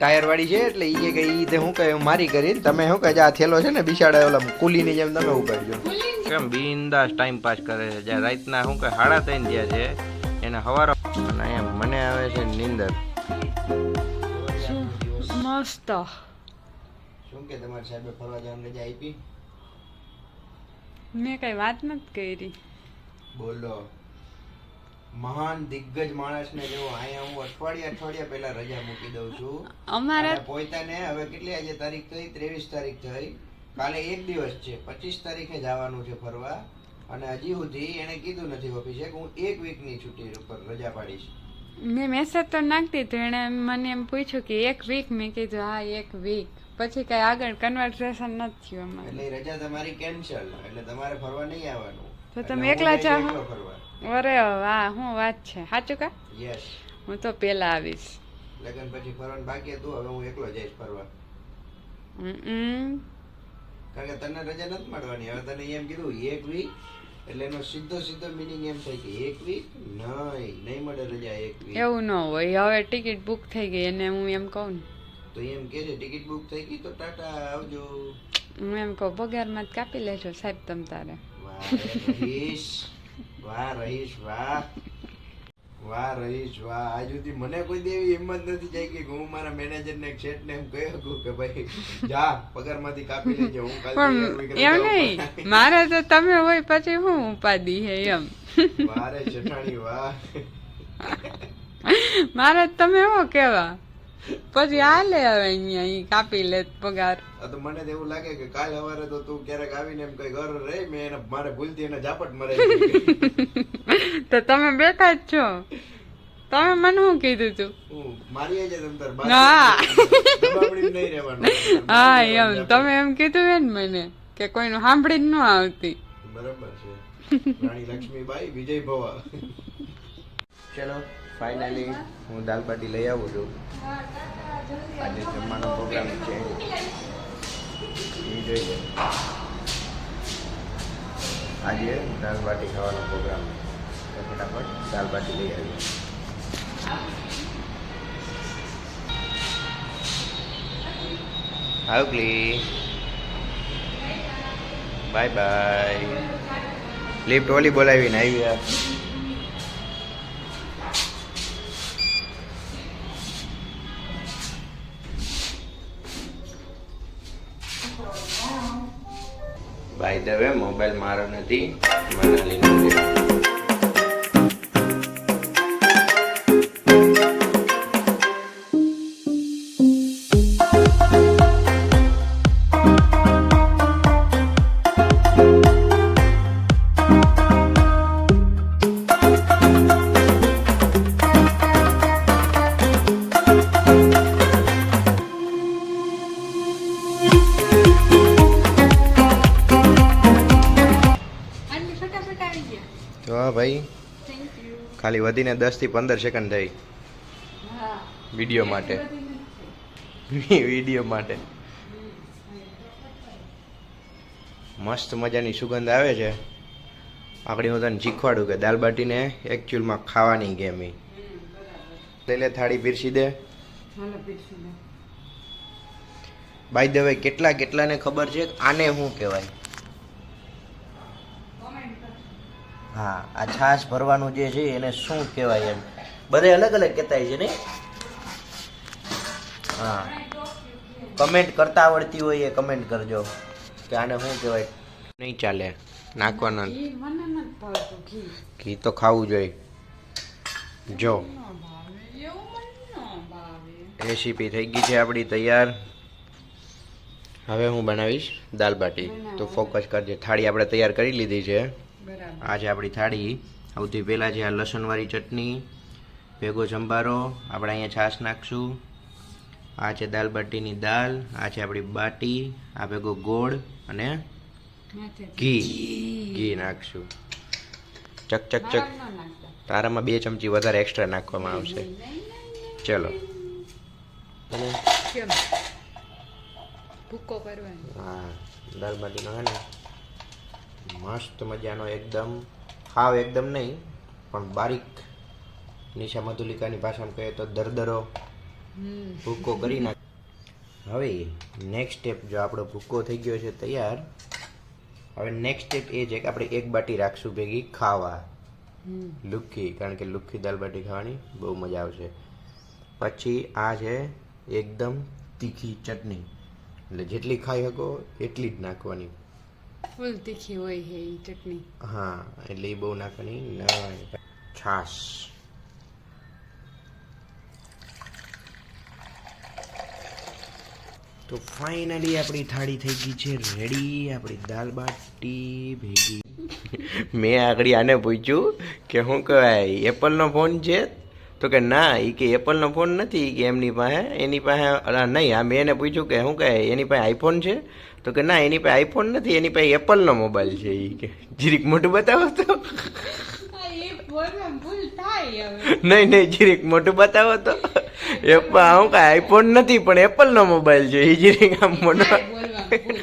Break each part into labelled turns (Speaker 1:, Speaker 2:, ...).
Speaker 1: ટાયરવાળી છે એટલે એ કે રીતે તે હું કહે હું મારી કરીને તમે શું કહે આ થેલો છે ને બિચાડા ઓલા કુલીની જેમ તમે ઉપાડજો.
Speaker 2: કેમ બિંદાસ ટાઈમ પાસ કરે છે? જ્યાં રાતના શું કહે હાડા થઈને ગયા છે. એને હવારો અને અહીંયા મને આવે છે નીંદર.
Speaker 3: મસ્ત.
Speaker 1: શું કે તમારે સાહેબે ફરવા જવાની રજા આપી?
Speaker 3: મેં કઈ વાત નથી કરી.
Speaker 1: બોલો. મહાન દિગ્ગજ માણસને જો અહીંયા હું અઠવાડિયા અઠવાડિયા પહેલા રજા મૂકી દઉં છું.
Speaker 3: અમારે
Speaker 1: પોતાને હવે કેટલી આજે તારીખ થઈ? ત્રેવીસ તારીખ થઈ. કાલે એક દિવસ છે. પચીસ તારીખે જવાનું છે ફરવા. અને હજી સુધી એને કીધું નથી ઓફિસે કે હું એક વીકની છુટ્ટી ઉપર રજા પાડીશ.
Speaker 3: મેં મેસેજ તો નાખતી તો એણે મને એમ પૂછ્યું કે એક વીક મેં કીધું હા એક વીક પછી કઈ આગળ કન્વર્સેશન નથી થયું
Speaker 1: એટલે રજા તમારી કેન્સલ એટલે તમારે ફરવા નહીં આવવાનું.
Speaker 3: તો તમે એકલા જાઓ?
Speaker 1: ફરવા.
Speaker 3: અરે વાહ હું વાત છે? સાચું કા?
Speaker 1: યસ
Speaker 3: હું તો પેલા આવીશ.
Speaker 1: લગન પછી ફરવાનું બાકી હતું હવે હું એકલો જઈશ ફરવા. કારણ કે તને રજા નથી મળવાની. હવે તને એમ કીધું એક વીક એટલે એનો સીધો સીધો મિનિંગ એમ થાય કે એક વીક નહીં નહીં મળે રજા એક વીક
Speaker 3: એવું ન હોય. હવે ટિકિટ બુક થઈ ગઈ અને હું એમ કહું ને.
Speaker 1: તો એમ કે છે ટિકિટ બુક થઈ ગઈ તો ટાટા આવજો.
Speaker 3: હું એમ કહું પગારમાં જ કાપી લેજો સાહેબ તમ તારે.
Speaker 1: વાહ વાહ રહીશ વાહ. વાહ રહીશ વાહ. આજ સુધી મને કોઈ દેવી હિંમત નથી થઈ કે હું મારા મેનેજર ને શેઠ ને એમ કહી શકું કે ભાઈ જા પગારમાંથી કાપી લેજો હું કાલ
Speaker 3: પણ એમ નહીં. મારે તો તમે હોય પછી હું ઉપાદી હે એમ.
Speaker 1: મારે શેઠાણી વાહ.
Speaker 3: મારે તમે હો કેવા. પછી હાલે હવે અહીંયા ઈ કાપી લે પગાર.
Speaker 1: તો મને તો એવું લાગે કે કાલ સવારે તો તું ક્યારેક આવીને એમ કઈ ઘર રહી મેં એને મારે ભૂલતી એને ઝાપટ મરાઈ
Speaker 3: તો તમે બેઠા જ છો. તમે મને શું કીધું તું?
Speaker 1: મારી જ તમ
Speaker 3: હા.
Speaker 1: નહીં રહેવાનું.
Speaker 3: હા એમ. તમે એમ કીધું હે ને મને કે કોઈનું સાંભળી જ ન આવતી.
Speaker 1: બરાબર છે. રાણી લક્ષ્મીબાઈ વિજય ભવા. ચલો. ફાઇનલી હું દાલ બાટી લઈ આવું છું. આજે જમવાનો પ્રોગ્રામ છે. એ જોઈએ. આજે દાલ બાટી ખાવાનો પ્રોગ્રામ તો ફટાફટ દાલ બાટી લઈ આવીએ. આવગલી બાય બાય. લિફ્ટ ઓલી બોલાવીને આવ્યા બાય ધ વે મોબાઈલ મારો નથી. મનાલીનો ભાઈ? ખાલી વધીને દસથી પંદર સેકન્ડ થઈ. વીડિયો માટે. વીડિયો માટે. મસ્ત મજાની સુગંધ આવે છે. આપણે હું તને શીખવાડું કે દાલ બાટીને એકચ્યુઅલમાં ખાવાની ગેમ ઈ. લઈ લે થાળી પીરસી દે. બાય ધ વે કેટલા કેટલાને ખબર છે? આને શું કહેવાય. હા આ છાશ ભરવાનું જે છે એને શું કહેવાય એમ. બધે અલગ અલગ કહેતા છે નહીં? હા. કમેન્ટ કરતા આવડતી હોય એ કમેન્ટ કરજો કે આને શું કહેવાય? નહીં ચાલે. નાખવાના. ઘી. તો ખાવું જોઈએ. જો. રેસીપી થઈ ગઈ છે આપણી તૈયાર. હવે હું બનાવીશ દાલ બાટી. તો ફોકસ કરજે. થાળી આપણે તૈયાર કરી લીધી છે. આ છે આપણી થાળી સૌથી પહેલાં જે આ લસણવાળી ચટણી ભેગો સંભારો આપણે અહીંયા છાશ નાખશું. આ છે દાલ બાટીની દાલ આ છે આપણી બાટી આ ભેગો ગોળ અને ઘી. ઘી. નાખશું. ચક ચક ચક. તારામાં બે ચમચી વધારે એક્સ્ટ્રા નાખવામાં આવશે. ચલો.
Speaker 3: ભૂકો કરવાનો.
Speaker 1: હા દાલ બાટીનો હે ને. મસ્ત મજાનો એકદમ હાવ એકદમ નહીં પણ બારીક નિશા મધુલિકાની ભાષામાં કહીએ તો દરદરો ભૂકો કરી નાખ. હવે નેક્સ્ટ સ્ટેપ જો આપણો ભૂકો થઈ ગયો છે તૈયાર હવે નેક્સ્ટ સ્ટેપ એ છે કે આપણે એક બાટી રાખશું ભેગી ખાવા. લુખી કારણ કે લુખ્ખી દાલ બાટી ખાવાની બહુ મજા આવશે. પછી આ છે એકદમ તીખી ચટણી. એટલે જેટલી ખાઈ શકો એટલી જ નાખવાની.
Speaker 3: ફૂલ તીખી હોય છે એ ચટણી.
Speaker 1: હા, એટલે એ બહુ નાખવાની છાશ. તો ફાઇનલી આપણી થાળી થઈ ગઈ છે રેડી. આપણી દાલ બાટી ભેગી. મેં આગળ આને પૂછ્યું કે શું કહેવાય, એપલનો ફોન છે? તો કે ના એ કે એપલનો ફોન નથી કે એમની પાસે એની પાસે નહીં આ મેં એને પૂછ્યું કે શું કહે એની પાસે આઈફોન છે? તો કે ના એની પાસે આઈફોન નથી એની પાસે એપલનો મોબાઈલ છે એ કે. જીરીક મોટું બતાવો તો. નહીં નહીં જીરીક મોટું બતાવો તો. એપા હું કાંઈ આઈફોન નથી પણ એપલનો મોબાઈલ છે એ જીરીક આમ મોટો
Speaker 3: થાય બોલવામાં ભૂલ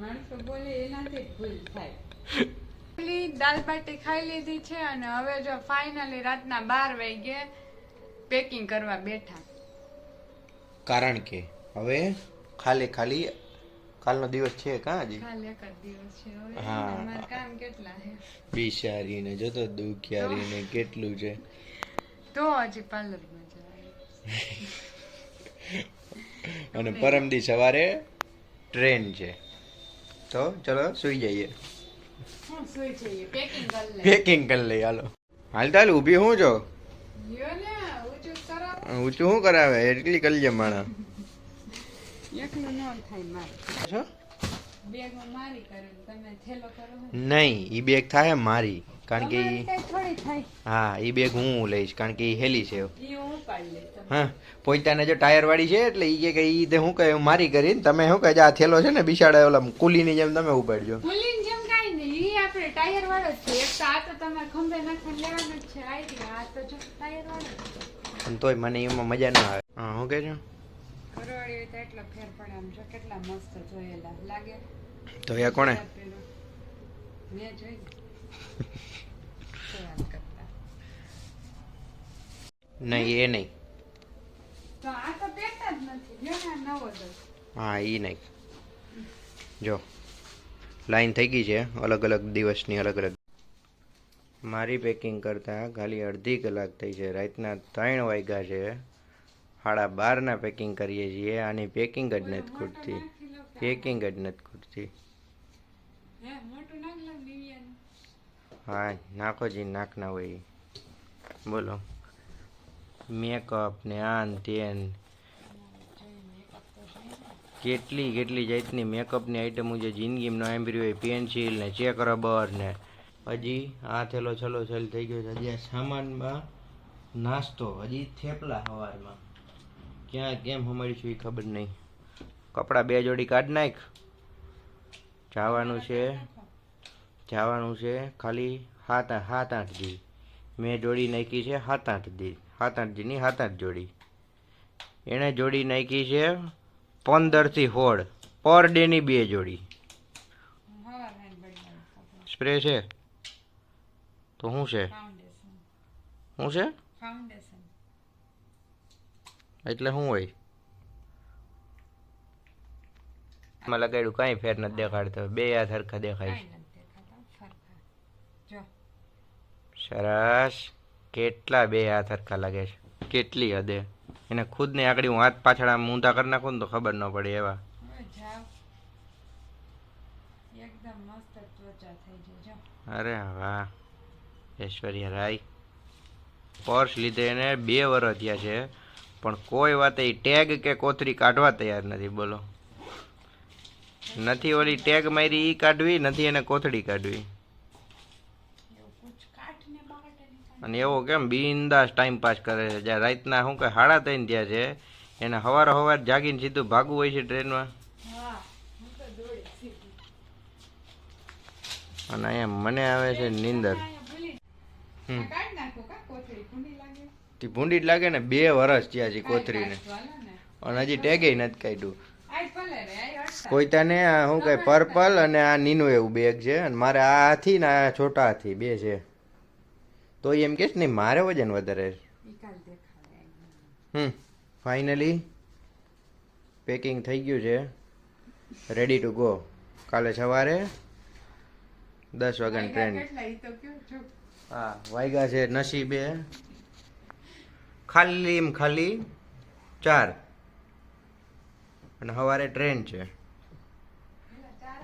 Speaker 3: માણસો બોલે એનાથી જ ભૂલ થાય પેલી દાલ બાટી ખાઈ લીધી છે અને હવે જો ફાઇનલી રાતના બાર વાગે પેકિંગ કરવા બેઠા.
Speaker 1: કારણ કે હવે ખાલી ખાલી કાલનો દિવસ છે કા હજી
Speaker 3: કાલ એક જ દિવસ છે હવે.
Speaker 1: હા.
Speaker 3: કામ કેટલા છે?
Speaker 1: બિચારીને જોતો દુખિયારીને કેટલું છે.
Speaker 3: તો હજી પાર્લર જવાય.
Speaker 1: અને પરમદી સવારે ટ્રેન છે. તો ચલો સુઈ જઈએ.
Speaker 3: પેકિંગ કરી
Speaker 1: લઈ હાલો. હાલ તાલ, ઊભી હું છો?
Speaker 3: ઊંચું
Speaker 1: શું કરાવે? એટલી કરી લે માણા. નહીં એ બેગ થાય મારી, કારણ કે ઈ હા એ બેગ હું લઈશ, કારણ કે એ હેલી છે.
Speaker 3: હું,
Speaker 1: પોઈતાને જો ટાયર વાળી છે, એટલે ઈ કે ઈ તે હું કહે મારી કરીને તમે શું કહે આ થેલો છે ને બિસાડે ઓલા કુલીની જેમ તમે ઉપાડજો.
Speaker 3: ફૂલીને ઈ આપણે ટાયર વાળો જ છે. એક તો આ તો તમારે ખંભે નાખીને લેવાનો જ છે આઈડિયા આ તો જો ટાયર વાળો છે.
Speaker 1: પણ તોય મને એમાં મજા ના આવે. હા શું કહે છો?
Speaker 3: ઘરવાળી હોય તો એટલો ફેર પડે આમ જો કેટલા મસ્ત જોયેલા. લાગે?
Speaker 1: તો કોણે?
Speaker 3: મેં જોઈ
Speaker 1: નહીં એ નહીં.
Speaker 3: તો આ તો પહેરતા જ નથી. નવો
Speaker 1: હા એ નહીં. જો. લાઈન થઈ ગઈ છે. અલગ અલગ દિવસની અલગ અલગ. મારી પેકિંગ કરતાં ખાલી અડધી કલાક થઈ છે. રાતના ત્રણ વાગ્યા છે. સાડા બારના પેકિંગ કરીએ છીએ. આની પેકિંગ જ નથી ખૂટતી. પેકિંગ જ નથી ખૂટતી.
Speaker 3: હે, નાખો
Speaker 1: જી નાખના હોય. બોલો. મેકઅપ ને આન તેન. કેટલી કેટલી જાતની મેકઅપની આઈટમો જે જિંદગીમાં સાંભળ્યું હોય પેન્સિલ ને ચેક રબર ને. હજી આ થેલો છેલ્લો છેલ થઈ ગયો છે. હજી આ સામાનમાં નાસ્તો, હજી થેપલા સવારમાં ક્યાં કેમ હમાડીશું એ ખબર નહીં. કપડાં બે જોડી કાઢ નાખ. જવાનું છે. જવાનું છે ખાલી સાત સાત આઠ દી. મેં જોડી નાખી છે સાત આઠ દી. સાત આઠ દીની સાત આઠ જોડી. એણે જોડી નાખી છે પંદરથી હોડ પર ડેની બે જોડી. સ્પ્રે છે? તો શું છે? શું છે? એટલે શું હોય? માં લગાડ્યું, કાંઈ ફેર નથી દેખાડતો. બે હાથ સરખા દેખાય સરસ. કેટલા બે હાથ સરખા લાગે છે? કેટલી હદે? એને ખુદને આગળ હું હાથ પાછળ આમ ઊંધા કરી નાખું ને તો ખબર ન પડે એવા. અરે વાહ. ઐશ્વર્યા રાય. પર્સ લીધે એને બે વર્ષ થયા છે. પણ કોઈ વાત એ ટેગ કે કોથરી કાઢવા તૈયાર નથી બોલો. નથી ઓલી ટેગ મારી ઈ કાઢવી નથી એને કોથળી કાઢવી
Speaker 3: એવું કુછ કાઠ ને બાટ ને
Speaker 1: અને એવો કેમ બિંદાસ ટાઈમ પાસ કરે છે. જ્યાં રાતના શું કે હાડા થઈને ત્યાં છે, એને હવાર હવાર જાગીને સીધું ભાગવું હોય છે ટ્રેનમાં. અને અહીંયા મને આવે છે નીંદર. તે ભૂંડી જ લાગે ને બે વર્ષ થયા છે કોથરીને. અને હજી ટેગે નથી કાઢ્યું.
Speaker 3: આય ભલે રે આય અડતા
Speaker 1: કોઈ તને આ શું કઈ પર્પલ અને આ નીનું એવું બેગ છે. અને મારે આ હાથી ને આ છોટા હાથી, બે છે. તો એમ કે નહીં મારે વજન વધારે હમ ફાઇનલી પેકિંગ થઈ ગયું છે. રેડી ટુ ગો કાલે સવારે દસ વાગ્યાની ટ્રેન હા વાયગા છે નસીબે. ખાલી ખાલી ચાર. અને સવારે ટ્રેન છે.